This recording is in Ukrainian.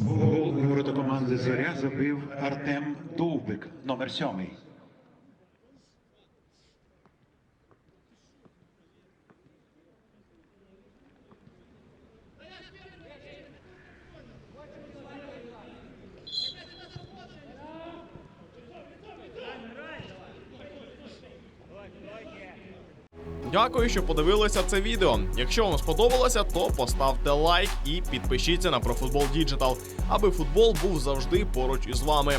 Гол команди Зоря забив Артем Довбик, номер сьомий. Дякую, що подивилися це відео. Якщо вам сподобалося, то поставте лайк і підпишіться на ProFootball Digital, аби футбол був завжди поруч із вами.